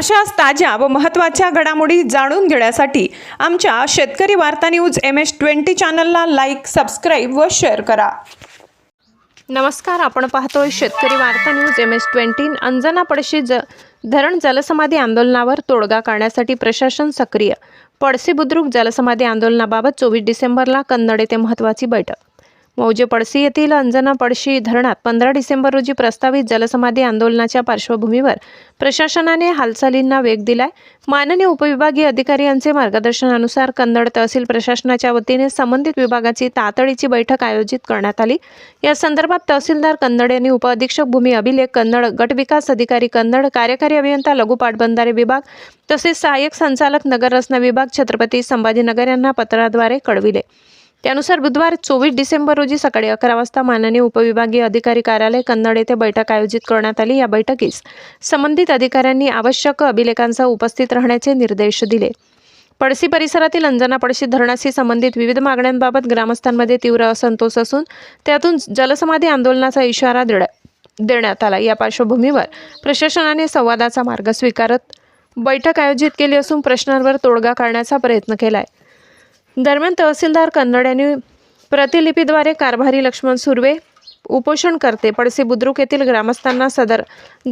अशाच ताज्या व महत्त्वाच्या घडामोडी जाणून घेण्यासाठी आमच्या शेतकरी वार्ता न्यूज एम एस ट्वेंटी चॅनलला लाईक सबस्क्राईब व शेअर करा. नमस्कार आपण पाहतोय शेतकरी वार्ता news M S twenty. Anjana पडशी ज धरण जलसमाधी आंदोलनावर तोडगा काढण्यासाठी प्रशासन सक्रिय. पडसी बुद्रुक जलसमाधी आंदोलनाबाबत चोवीस डिसेंबरला कन्नड येथे महत्त्वाची बैठक. मौजे पडसी येथील अंजना पडशी धरणात पंधरा डिसेंबर रोजी प्रस्तावित जलसमाधी आंदोलनाच्या पार्श्वभूमीवर प्रशासनाने हालचालींना वेग दिलाय. माननीय उपविभागीय अधिकारी यांचे मार्गदर्शनानुसार कन्नड तहसील प्रशासनाच्या वतीने संबंधित विभागाची तातडीची बैठक आयोजित करण्यात आली. या संदर्भात तहसीलदार कन्नड यांनी उपअधीक्षक भूमी अभिलेख कन्नड गटविकास अधिकारी कन्नड कार्यकारी अभियंता लघु पाटबंधारे विभाग तसेच सहाय्यक संचालक नगररचना विभाग छत्रपती संभाजीनगर यांना पत्राद्वारे कळविले. त्यानुसार बुधवार चोवीस डिसेंबर रोजी सकाळी अकरा वाजता माननीय उपविभागीय अधिकारी कार्यालय कन्नड येथे बैठक आयोजित करण्यात आली. या बैठकीस संबंधित अधिकाऱ्यांनी आवश्यक अभिलेखांसह उपस्थित राहण्याचे निर्देश दिले. पडसी परिसरातील अंजना पडशी धरणाशी संबंधित विविध मागण्यांबाबत ग्रामस्थांमध्ये तीव्र असंतोष असून त्यातून जलसमाधी आंदोलनाचा इशारा देण्या देण्यात आला. या पार्श्वभूमीवर प्रशासनाने संवादाचा मार्ग स्वीकारत बैठक आयोजित केली असून प्रश्नांवर तोडगा काढण्याचा प्रयत्न केला आहे दरम्यान तहसीलदार कन्नड यांनी प्रतिलिपीद्वारे कारभारी लक्ष्मण सुर्वे उपोषणकर्ते पडसे बुद्रुक येथील ग्रामस्थांना सदर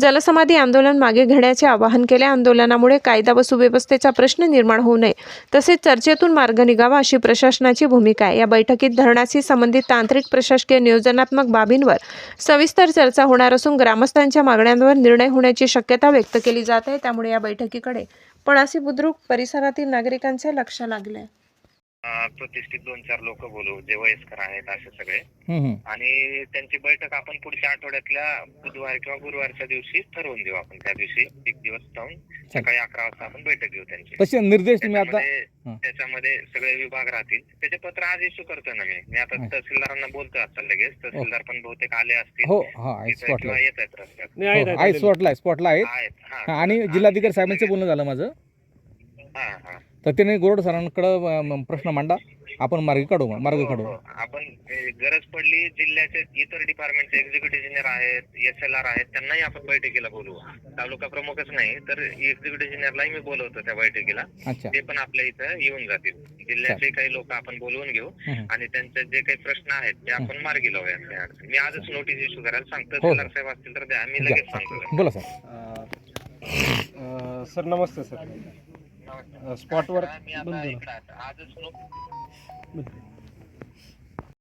जलसमाधी आंदोलन मागे घेण्याचे आवाहन केले. आंदोलनामुळे कायदा व सुव्यवस्थेचा प्रश्न निर्माण होऊ नये तसेच चर्चेतून मार्ग निघावा अशी प्रशासनाची भूमिका आहे. या बैठकीत धरणाशी संबंधित तांत्रिक प्रशासकीय नियोजनात्मक बाबींवर सविस्तर चर्चा होणार असून ग्रामस्थांच्या मागण्यांवर निर्णय होण्याची शक्यता व्यक्त केली जात आहे. त्यामुळे या बैठकीकडे पळासी बुद्रुक परिसरातील नागरिकांचे लक्ष लागले आहे प्रतिष्ठित दोन चार लोक बोलू जे वयस्कर आहेत असे सगळे. आणि त्यांची बैठक आपण पुढच्या आठवड्यातल्या बुधवार किंवा गुरुवारच्या दिवशी ठरवून देऊ आपण. त्या दिवशी एक दिवस जाऊन सकाळी अकरा वाजता आपण बैठक घेऊ त्यांची. तसे निर्देश तुम्ही आता त्याच्यामध्ये हं. सगळे विभाग राहतील. त्याचे पत्र आज इश्यू करतो ना मी. मी आता हं. तहसीलदारांना बोलतोय आता लगेच. तहसीलदार पण बहुतेक आले असतील. हो हा किंवा येत आहेत रस्त्यात. हो, स्पॉटला आहे स्पॉटला आहेत हा, हा आणि जिल्हाधिकारी साहेबांचे बोलणं झालं माझं. हा हा. तर त्याने गोरड सरांकडे प्रश्न मांडा आपण मार्ग काढू मार्ग हो, काढू. हो. आपण ए, गरज पडली जिल्ह्याचे इतर डिपार्टमेंटचे एक्झिक्युटिव्ह इंजिनियर आहेत एस एल आर आहेत त्यांनाही आपण बैठकीला बोलवू. तालुका प्रमुखच नाही तर एक्झिक्युटिव्ह इंजिनियरलाही मी बोलवतो त्या बैठकीला. अच्छा. ते पण आपल्या इथं येऊन जातील. जिल्ह्याचे काही लोक आपण बोलवून घेऊ. आणि त्यांचे जे काही प्रश्न आहेत ते आपण मार्गी लावूया. मी आजच नोटीस इश्यू करायला सांगतो. हो. साहेब असतील तर द्या. मी लगेच सांगतो. बोला सर सर नमस्ते सर. स्पॉटवर मी आता इकडं. आजच नो-